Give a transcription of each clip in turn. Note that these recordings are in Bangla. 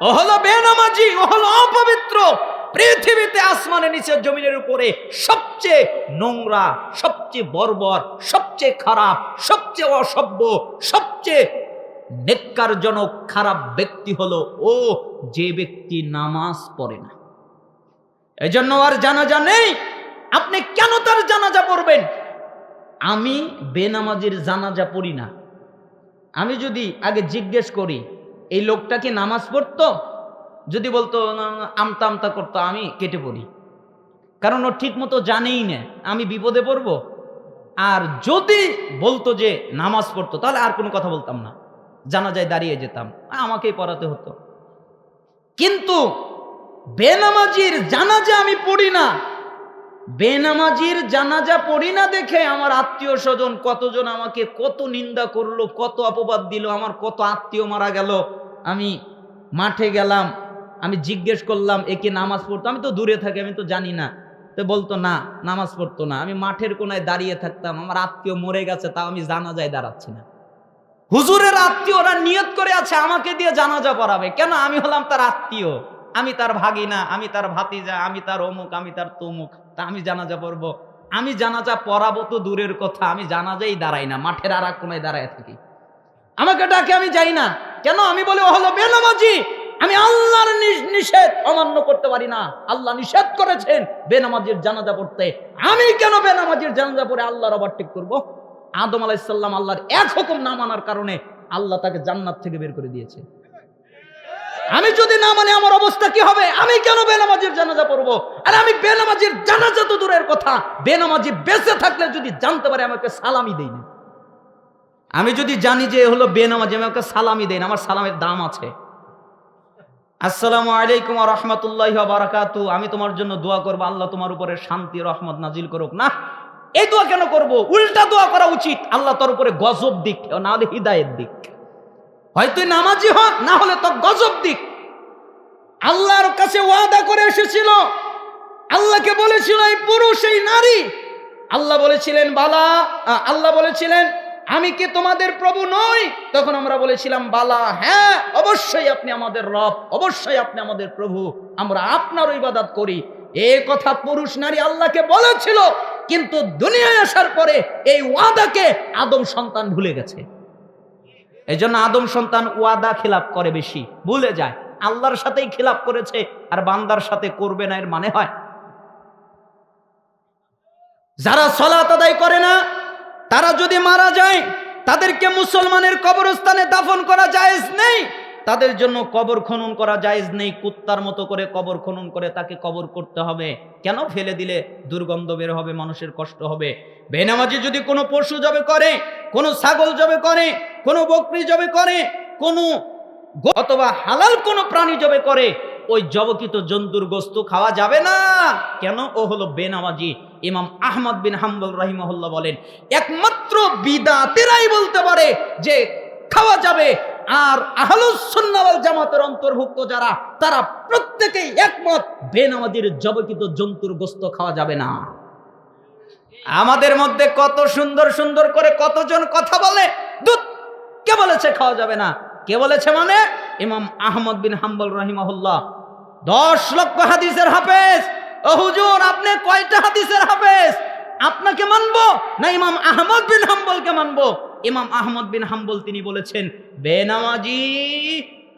ও হলো বেনামাজি ও হলো অপবিত্র। পৃথিবীতে আসমানের নিচে জমিনের উপরে সবচেয়ে নোংরা, সবচেয়ে বর্বর, সবচেয়ে খারাপ, সবচেয়ে অসভ্য, সবচেয়ে নেককারজনক, খারাপ ব্যক্তি হলো ও যে ব্যক্তি নামাজ পড়ে না। এই জন্য আর জানাজা নেই। আপনি কেন তার জানাজা পড়বেন? আমি বেনামাজির জানাজা পড়ি না। আমি যদি আগে জিজ্ঞেস করি এই লোকটা কি নামাজ পড়তো? যদি বলতো "না, আমতা আমতা করতো আমি কেটে পড়ি। কারণ ও ঠিক মতো জানেই না আমি বিপদে পড়ব। আর যদি বলতো যে নামাজ পড়তো তাহলে আর কোনো কথা বলতাম না। জানা যায় দাঁড়িয়ে যেতাম আমাকেই পড়াতে হতো। কিন্তু বেনামাজির জানাজা আমি পড়ি না। বেনামাজির জানাজা পড়ি না দেখে আমার আত্মীয় স্বজন কতজন আমাকে কত নিন্দা করল, কত অপবাদ দিল, আমার কত আত্মীয় মারা গেল। আমি মাঠে গেলাম, আমি জিজ্ঞেস করলাম একে নামাজ পড়তো? আমি তো দূরে থাকি, আমি তো জানি না। তো বলতো, না, নামাজ পড়তো না। আমি মাঠের কোনায় দাঁড়িয়ে থাকতাম, আমার আত্মীয় মরে গেছে, তাও আমি জানাজায় দাঁড়াচ্ছি না। হুজুরের আত্মীয়রা নিয়ত করে আছে, আমাকে দিয়ে জানাজা পড়াবে। কেন? আমি হলাম তার আত্মীয়। আমি তার ভাগিনা, আমি তার ভাতিজা, আমি তার অমুক, আমি তার তমুক। তা আমি জানাজা পড়ব। আমি জানাজা পড়াবো তো দূরের কথা, আমি জানাজাই দাঁড়াই না, মাঠের আর কোনায় দাঁড়ায় থাকি। আমাকে ডাকে, আমি যাই না। কেন? আমি বলি, ও হলো বেনামাজি। আমি আল্লাহর নিষেধ অমান্য করতে পারি না। আল্লাহ নিষেধ করেছেন বেনামাজির জানাজা পড়তে। আমি কেন বেনামাজির জানাজা পড়ে আল্লাহর ওভারটেক করব? আদম আলাইসাল্লাম আল্লাহর এক হুকুম না মানার কারণে আল্লাহ তাকে জান্নাত থেকে বের করে দিয়েছে। আমি যদি না মানে আমার অবস্থা কি হবে? আমি কেন বেনামাজির জানাজা পড়ব? আর আমি বেনামাজির জানাজা তো দূরের কথা। বেনামাজি বেঁচে থাকলে যদি জানতে পারে আমাকে সালামি দেই না। আমি যদি জানি যে হলো বেনামাজি, আমি ওকে সালামি দেই না, আমার সালামের দাম আছে। আসসালামু আলাইকুম রহমতুল্লাহ বারাকাতু। আমি তোমার জন্য দোয়া করব, আল্লাহ তোমার উপরে শান্তি, রহমত নাজিল করুক। না, এই দোয়া কেন করব? উল্টা দোয়া করা উচিত। আল্লাহ তোর উপরে গজব দিক, না হলে হৃদায়ের দিক। হয় তুই নামাজি হ, না হলে তো গজব দিক। আল্লাহর কাছে ওয়াদা করে এসেছিল। আল্লাহকে বলেছিল, এই পুরুষ, এই নারী। আল্লাহ বলেছিলেন, বালা। আল্লাহ বলেছিলেন, আমি কি তোমাদের প্রভু নই? তখন আমরা বলেছিলাম, বালা হ্যাঁ অবশ্যই আপনি আমাদের রব, অবশ্যই আপনি আমাদের প্রভু। আমরা আপনার ইবাদত করি। এই কথা পুরুষ, নারী আল্লাহকে বলেছিল, কিন্তু দুনিয়ায় আসার পরে এই ওয়াদাকে আদম সন্তান ভুলে গেছে। এই জন্য আদম সন্তান ওয়াদা খিলাপ করে বেশি। ভুলে যায়। আল্লাহর সাথেই খিলাপ করেছে, আর বান্দার সাথে করবে না, এর মানে হয়। যারা সলাত আদায় করে না, তারা যদি মারা যায়, তাদেরকে মুসলমানের কবরস্থানে দাফন করা যায় নেই। তাদের জন্য কবর খনন করা জায়েজ নেই। কুত্তার মতো করে কবর খনন করে তাকে কবর করতে হবে। কেন ফেলে দিলে? দুর্গন্ধ বের হবে, মানুষের কষ্ট হবে। বেনামাজি যদি কোনো পশু জবে করে, কোনো ছাগল জবে করে, কোনো বকরি জবে করে, কোনো অথবা হালাল কোনো প্রাণী জবে করে, ওই জবকিত জন্তুর গোস্ত খাওয়া যাবে না। কেন? ও হলো বেনামাজি। ইমাম আহমদ বিন হাম্বল রাহিমহল্লা বলেন, একমাত্র বিদাতেরাই বলতে পারে যে খাওয়া যাবে আর আহলুসুন্নাওয়াল জামাতের অন্তর্ভুক্ত যারা, তারা প্রত্যেকেই একমত, বেনামাজির জবকিত জন্তুর গোস্ত খাওয়া যাবে না। আমাদের মধ্যে কত সুন্দর সুন্দর করে কতজন কথা বলে, দুধ কে বলেছে খাওয়া যাবে না? কে বলেছে মানে? ইমাম আহমদ বিন হাম্বল রহিমাহুল্লাহ। দশ লক্ষ হাদিসের হাফেজ। হুজুর, আপনি কয়টা হাদিসের হাফেজ? আপনাকে মানবো না ইমাম আহমদ বিন হাম্বলকে মানবো? ইমাম আহমদ বিন হাম্বল তিনি বলেছেন, বেনামাজি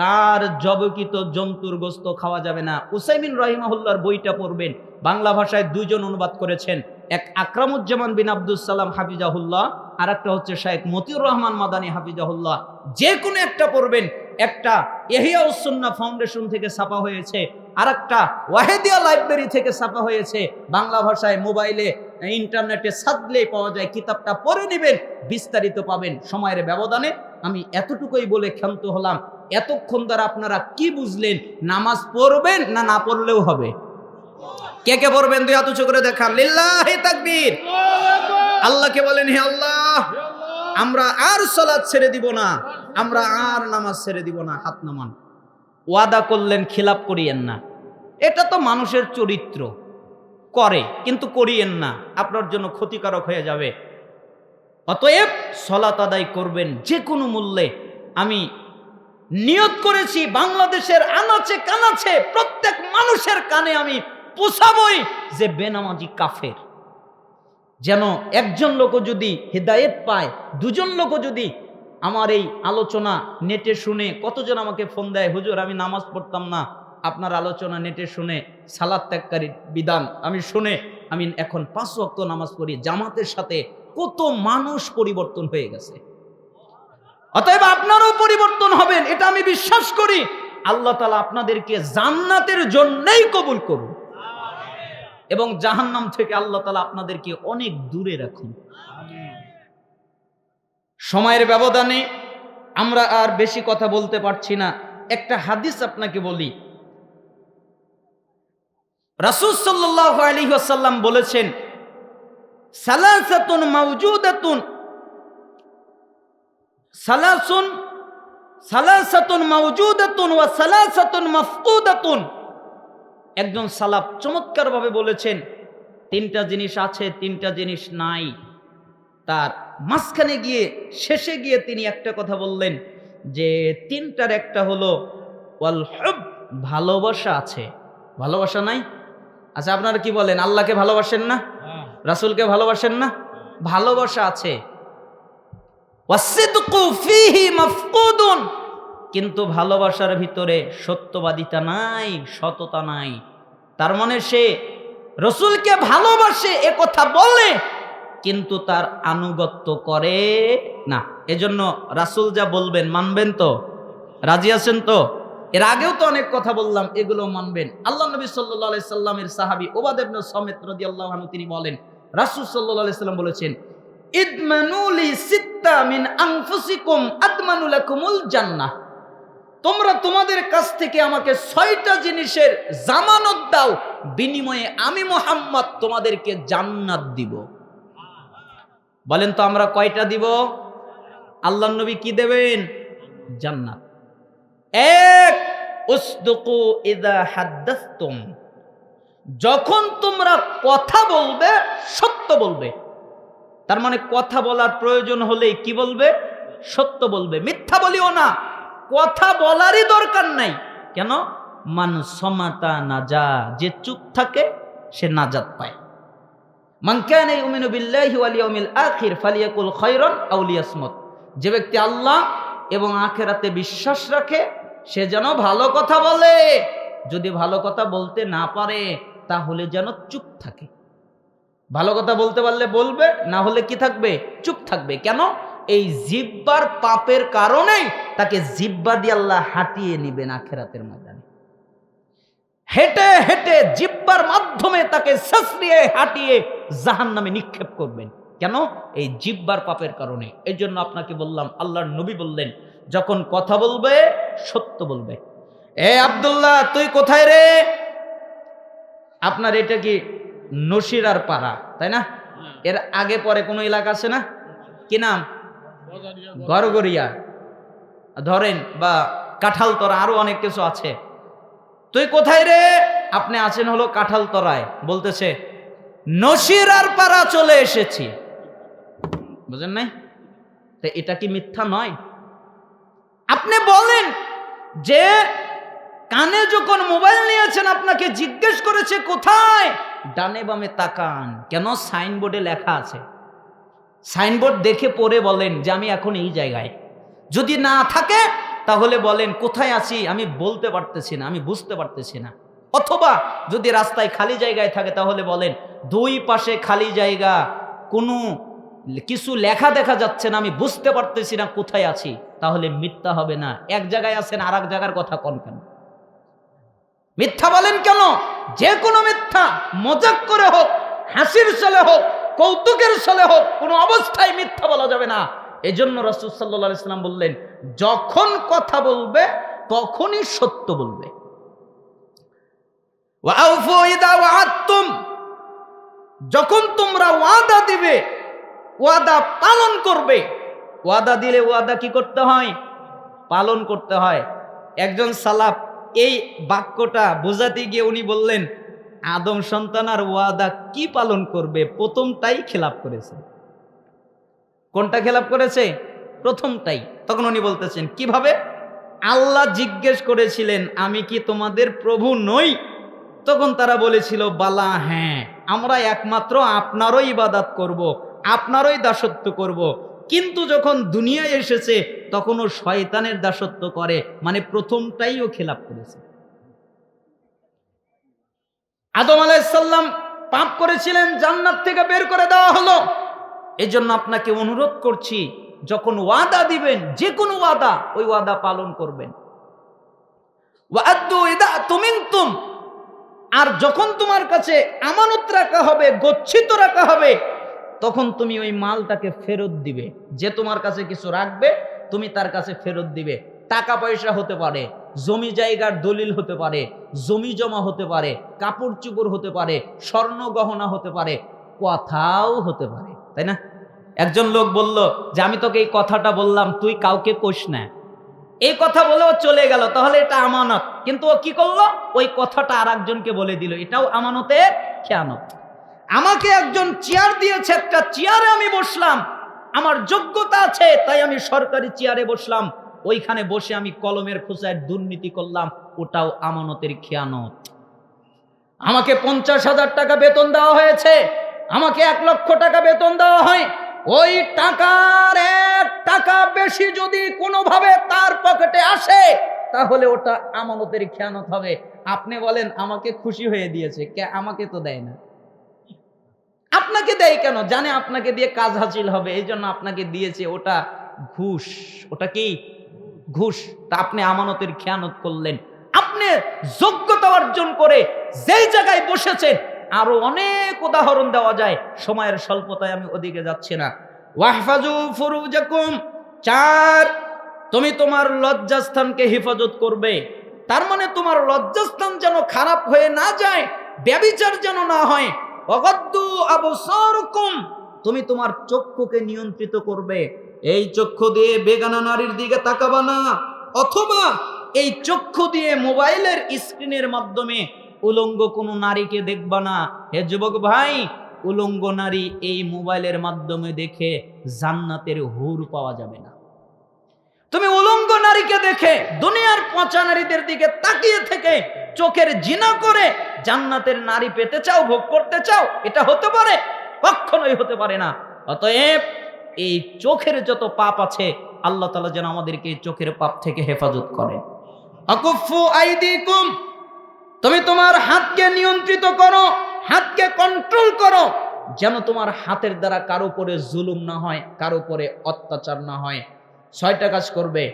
তার জবকিত জন্তুর গোস্ত খাওয়া যাবে না। উসাইমিন রহিমাহুল্লার বইটা পড়বেন। বাংলা ভাষায় দুইজন অনুবাদ করেছেন, এক আকরামুজ্জামান বিন আব্দুল সালাম হাফিজাহুল্লাহ আর একটা হচ্ছে শাহেখ মতিউর রহমান মাদানী হাফিজাহুল্লাহ। যে কোনো একটা পড়বেন একটা এহিয়া উসুন্না ফাউন্ডেশন থেকে ছাপা হয়েছে আর একটা ওয়াহেদিয়া লাইব্রেরি থেকে ছাপা হয়েছে। বাংলা ভাষায় মোবাইলে ইন্টারনেটে সাদলেই পাওয়া যায়। কিতাবটা পড়ে নেবেন বিস্তারিত পাবেন সময়ের ব্যবধানে। আমি এতটুকুই বলে ক্ষান্ত হলাম। এতক্ষণ দ্বারা আপনারা কি বুঝলেন? নামাজ পড়বেন না না পড়লেও হবে? কে কে পড়বেন? দুই হাত উঁচু করে দেখান। লিল্লাহি তাকবীর। আল্লাহকে বলেন হে আল্লাহ। আমরা আর সলাৎ ছেড়ে দিব না, আমরা আর নামাজ ছেড়ে দিব না, হাত নামান। ওয়াদা করলেন খিলাপ করিয়েন না। এটা তো মানুষের চরিত্র। করে, কিন্তু করিয়েন না। আপনার জন্য ক্ষতিকারক হয়ে যাবে। অতএব সলাত আদায় করবেন যে কোনো মূল্যে। আমি নিয়ত করেছি, বাংলাদেশের আনাচে কানাচে প্রত্যেক মানুষের কানে আমি পোষাবই যে বেনামাজি কাফের। যেন একজন লোক যদি হেদায়েত পায়, দুজন লোক যদি আমার এই আলোচনা নেটে শুনে, কতজন আমাকে ফোন দেয়, হুজুর, আমি নামাজ পড়তাম না। আপনার আলোচনা নেটে শুনে সালাদ ত্যাগকারী বিধান আমি শুনে, আমি এখন পাঁচ ওয়াক্ত নামাজ পড়ি, জামাতের সাথে কত মানুষ পরিবর্তন হয়ে গেছে। অতএব আপনারও পরিবর্তন হবেন, এটা আমি বিশ্বাস করি। আল্লাহ তালা আপনাদেরকে জান্নাতের জন্যই কবুল করুন। এবং জাহান্নাম থেকে আল্লাহ তালা আপনাদেরকে অনেক দূরে রাখুন। সময়ের ব্যবধানে আমরা আর বেশি কথা বলতে পারছি না। একটা হাদিস আপনাকে বলি। রাসূল ওয়াসাল্লাম বলেছেন, সালাসাতুন মাওজুদাতুন সালাসুন, সালাসাতুন মাওজুদাতুন ওয়া সালাসাতুন মাফকুদাতুন। একজন সালাফ চমৎকারভাবে বলেছেন তিনটা জিনিস আছে তিনটা জিনিস নাই। তার মাঝখানে গিয়ে শেষে গিয়ে তিনি একটা কথা বললেন যে তিনটার একটা হলো ওয়াল হুব ভালোবাসা আছে। ভালোবাসা নাই? আচ্ছা আপনারা কি বলেন আল্লাহকে ভালোবাসেন না? রাসূলকে ভালোবাসেন না? ভালোবাসা আছে। ওয়াসিদকু ফীহি মাফকুদুন। কিন্তু ভালোবাসার ভিতরে সত্যবাদিতা নাই, সততা নাই। তার মানে সে রসুলকে ভালোবাসে, এ কথা বলে, কিন্তু তার আনুগত্য করে না। এজন্য রাসূল যা বলবেন, মানবেন তো? রাজি আছেন তো? এর আগেও তো অনেক কথা বললাম, এগুলো মানবেন। আল্লাহ নবী সাল্লাল্লাহু সাল্লামের সাহাবী ওবাদ ইবনে সামিত রাদিয়াল্লাহু আনহু তিনি বলেন, রাসূল সাল্লাল্লাহু সাল্লাম বলেছেন ইদমানুলি সিত্তা মিন আনফুসিকুম আদমানু লাকুমুল জান্নাহ। তোমরা তোমাদের কাছ থেকে আমাকে ছয়টা জিনিসের জামানত দাও, বিনিময়ে আমি মোহাম্মদ তোমাদেরকে জান্নাত দিব। বলেন তো আমরা কয়টা দিব? আল্লাহ নবী কি দেবেন? জান্নাত। এক যখন তোমরা কথা বলবে, সত্য বলবে। তার মানে কথা বলার প্রয়োজন হলে কি বলবে? সত্য বলবে। মিথ্যা বলিও না। কথা বলারই দরকার নাই। কেন? মান সমাতা নাজা, যে চুপ থাকে, সে নাজাত পায়। মান কানা ইউমিনু বিল্লাহি ওয়াল ইয়াউমিল আখির ফালিয়াকুল খায়রান আও লিয়াসমুত। যে ব্যক্তি আল্লাহ এবং আখেরাতে বিশ্বাস রাখে, সে যেন ভালো কথা বলে। যদি ভালো কথা বলতে না পারে, তাহলে যেন চুপ থাকে। ভালো কথা বলতে পারলে বলবে, না হলে কি থাকবে? চুপ থাকবে। কেন? এই জিব্বার পাপের কারণেই তাকে জিব্বা দিয়ে আল্লাহ হাঁটিয়ে নিবেন আখেরাতের ময়দানে। হেঁটে হেঁটে জিব্বার মাধ্যমে তাকে সসরিয়ে হাঁটিয়ে জাহান নামে নিক্ষেপ করবেন। কেন? এই জিব্বার পাপের কারণে। এই জন্য আপনাকে বললাম আল্লাহর নবী বললেন যখন কথা বলবে সত্য বলবে। এ আব্দুল্লাহ তুই কোথায় রে? আপনার এটা কি নসিরার পাড়া তাই না? এর আগে পরে কোনো এলাকা আছে না? কি নাম? গড়গড়িয়া। ধরেন, বা কাঁঠালতরা আরও অনেক কিছু আছে। তুই কোথায় রে? আপনি আছেন হলো কাঁঠালতরায় বলতেছে নসিরার পাড়া চলে এসেছি। বুঝেন নাই? তো এটা কি মিথ্যা নয়? আপনি বলেন যে, কানে যখন মোবাইল নিয়েছেন, আপনাকে জিজ্ঞেস করেছে, কোথায়? ডানে বামে তাকান, কেন সাইনবোর্ডে লেখা আছে? সাইনবোর্ড দেখে পড়ে বলেন যে আমি এখন এই জায়গায়। যদি না থাকে, তাহলে বলেন, কোথায় আছি? আমি বলতে পারতেছি না, আমি বুঝতে পারতেছি না। অথবা যদি রাস্তায় খালি জায়গায় থাকে, তাহলে বলেন, দুই পাশে খালি জায়গা, কোনো কিছু লেখা দেখা যাচ্ছে না, আমি বুঝতে পারতেছি না কোথায় আছি। তাহলে মিথ্যা হবে না। এক জায়গায় আছেন আর এক জায়গার কথা কন কেন? মিথ্যা বলেন কেন? যে কোনো মিথ্যা, মজাক করে হোক, হাসির চলে হোক কৌতুকের চলে হোক কোনো অবস্থায় মিথ্যা বলা যাবে না। এজন্য রসুল সাল্লাহ ইসলাম বললেন, যখন কথা বলবে, তখনই সত্য বলবে। যখন তোমরা ওয়াদা দিবে, ওয়াদা পালন করবে। ওয়াদা দিলে ওয়াদা কি করতে হয়? পালন করতে হয়। একজন সালাফ এই বাক্যটা বোঝাতে গিয়ে উনি বললেন আদম সন্তান আর ওয়াদা কি পালন করবে? প্রথমটাই খেলাপ করেছে। কোনটা খেলাপ করেছে? প্রথমটাই। তখন উনি বলতেছেন, কীভাবে? আল্লাহ জিজ্ঞেস করেছিলেন, আমি কি তোমাদের প্রভু নই? তখন তারা বলেছিল, বালা হ্যাঁ আমরা একমাত্র আপনারই ইবাদাত করব। আপনারই দাসত্ব করব। কিন্তু যখন দুনিয়ায় এসেছে তখন ও শয়তানের দাসত্ব করে। মানে প্রথমটাই ও খেলাপ করেছে। আদম আলাইসাল্লাম পাপ করেছিলেন, জান্নাত থেকে বের করে দেওয়া হলো। এই জন্য আপনাকে অনুরোধ করছি, যখন ওয়াদা দিবেন যে কোনো ওয়াদা, ওই ওয়াদা পালন করবেন। আর যখন তোমার কাছে আমানত রাখা হবে, গচ্ছিত রাখা হবে, তখন তুমি ওই মালটাকে ফেরত দিবে। যে তোমার কাছে কিছু রাখবে, তুমি তার কাছে ফেরত দিবে। টাকা পয়সা হতে পারে জমি জায়গার দলিল হতে পারে, জমি জমা হতে পারে, কাপড় চুপড় হতে পারে, স্বর্ণ গহনা হতে পারে, কথাও হতে পারে, তাই না? একজন লোক বলল, যে আমি তোকে এই কথাটা বললাম, তুই কাউকে কোষ না। এই কথা বলে ও চলে গেল, তাহলে এটা আমানত। কিন্তু ও কি করল? ওই কথাটা আর একজনকে বলে দিল, এটাও আমানতের খেয়ানত। আমাকে একজন চেয়ার দিয়েছে, একটা চেয়ারে আমি বসলাম। আমার যোগ্যতা আছে, তাই আমি সরকারি চেয়ারে বসলাম। ওইখানে বসে আমি কলমের খোঁচায় দুর্নীতি করলাম, ওটাও আমানতের খেয়ানত। আমাকে পঞ্চাশ হাজার টাকা বেতন দেওয়া হয়েছে, আমাকে এক লক্ষ টাকা বেতন দেওয়া হয়। ওই টাকার এক টাকা বেশি যদি কোনোভাবে তার পকেটে আসে, তাহলে ওটা আমানতের খেয়ানত হবে। আপনি বলেন, আমাকে খুশি হয়ে দিয়েছে, কে আমাকে তো দেয় না। আপনাকে দেয় কেন? জানে আপনাকে দিয়ে কাজ হাসিল হবে এই জন্য আপনাকে দিয়েছে ওটা ঘুষ। ওটা কি? ঘুষ, তা আপনি আমানতের খেয়ানত করলেন। আপনি যোগ্যতা অর্জন করে যেই জায়গায় বসেছেন, আরও অনেক উদাহরণ দেওয়া যায়। সময়ের স্বল্পতায় আমি ওদিকে যাচ্ছি না। ওয়াহফাজু ফুরুজাকুম, চার, তুমি তোমার লজ্জাস্থানকে হেফাজত করবে। তার মানে তোমার লজ্জাস্থান যেন খারাপ হয়ে না যায়, ব্যবিচার যেন না হয়। অগদ্দু আবসারকুম, তুমি তোমার চক্ষুকে নিয়ন্ত্রিত করবে। এই চক্ষু দিয়ে বেগানা নারীর দিকে তাকাবা না, অথবা এই চক্ষু দিয়ে মোবাইলের স্ক্রিনের মাধ্যমে উলঙ্গ কোনো নারীকে দেখবা না। হে যুবক ভাই, উলঙ্গ নারী এই মোবাইলের মাধ্যমে দেখে জান্নাতের হুর পাওয়া যাবে না। তুমি উলঙ্গ নারীকে দেখে দুনিয়ার পচা নারীদের দিকে তাকিয়ে থেকে চোখের জিনা করে জান্নাতের নারী পেতে চাও, ভোগ করতে চাও, এটা হতে পারে, কখনোই হতে পারে না। অতএব এই চোখের যত পাপ আছে, আল্লাহ তালা যেন আমাদেরকে চোখের পাপ থেকে হেফাজত করে তুমি তোমার হাতকে নিয়ন্ত্রিত করো, হাতকে কন্ট্রোল করো, যেন তোমার হাতের দ্বারা কারও উপরে জুলুম না হয়, কারও উপরে অত্যাচার না হয়। ছয়টা কাজ করবে।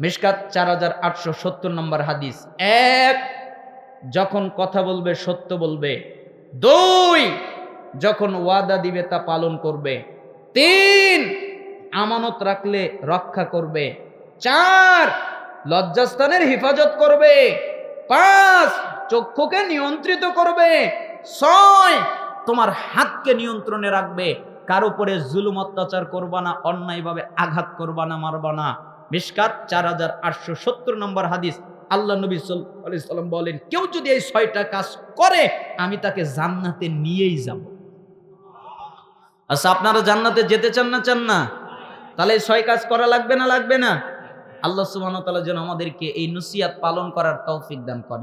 মিসকাত চার হাজার আটশো সত্তর নম্বর হাদিস। এক, যখন কথা বলবে, সত্য বলবে। দুই, যখন ওয়াদা দিবে তা পালন করবে। তিন আমানত রাখলে রক্ষা করবে। চার, লজ্জাস্থানের হেফাজত করবে। পাঁচ, চক্ষুকে নিয়ন্ত্রিত করবে। ছয়, তোমার হাতকে নিয়ন্ত্রণে রাখবে। কার উপরে জুলুম অত্যাচার করবা না, অন্যায়ভাবে আঘাত করবা না, মারবা না। মিসকাত, চার হাজার আটশো সত্তর নম্বর হাদিস। আল্লাহ নবী সাল্লাম বলেন, কেউ যদি এই ছয়টা কাজ করে, আমি তাকে জান্নাতে নিয়েই যাব। আচ্ছা আপনারা জান্নাতে যেতে চান না চান না? তাহলে ছয় কাজ করা লাগবে না লাগবে না? আল্লাহ সুবাহ ওয়া যেন আমাদেরকে এই নসিয়াত পালন করার তৌফিক দান করে